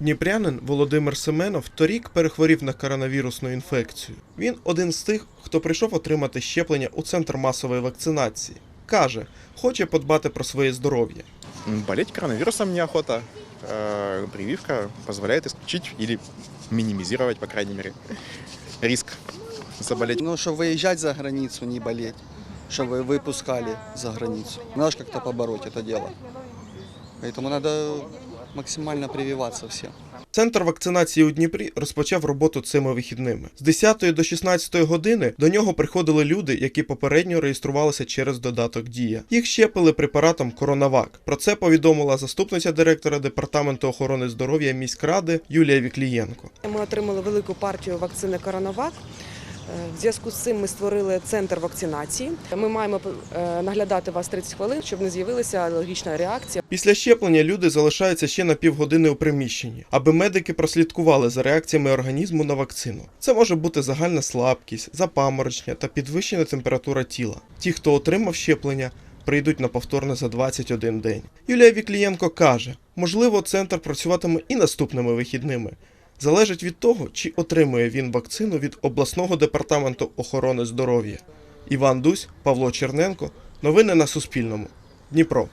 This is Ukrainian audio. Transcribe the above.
Дніпрянин Володимир Семенов торік перехворів на коронавірусну інфекцію. Він один з тих, хто прийшов отримати щеплення у центр масової вакцинації. Каже, хоче подбати про своє здоров'я. М, Болеть коронавирусом неохота. Э, Прививка позволяет исключить или минимизировать, по крайней мере, риск заболеть. Ну, чтобы выезжать за границу, не болеть. Чтобы выпускали за границу. Надо же как-то побороть это дело. Поэтому надо максимально прививаться всем. Центр вакцинації у Дніпрі розпочав роботу цими вихідними. З 10 до 16 години до нього приходили люди, які попередньо реєструвалися через додаток Дія. Їх щепили препаратом Коронавак. Про це повідомила заступниця директора департаменту охорони здоров'я міськради Юлія Віклієнко. Ми отримали велику партію вакцини Коронавак. В зв'язку з цим ми створили центр вакцинації. Ми маємо е, наглядати вас 30 хвилин, щоб не з'явилася алергічна реакція. Після щеплення люди залишаються ще на півгодини у приміщенні, аби медики прослідкували за реакціями організму на вакцину. Це може бути загальна слабкість, запаморочення та підвищена температура тіла. Ті, хто отримав щеплення, прийдуть на повторне за 21 день. Юлія Віклієнко каже: можливо, центр працюватиме і наступними вихідними. Залежить від того, чи отримує він вакцину від обласного департаменту охорони здоров'я. Іван Дусь, Павло Черненко. Новини на Суспільному. Дніпро.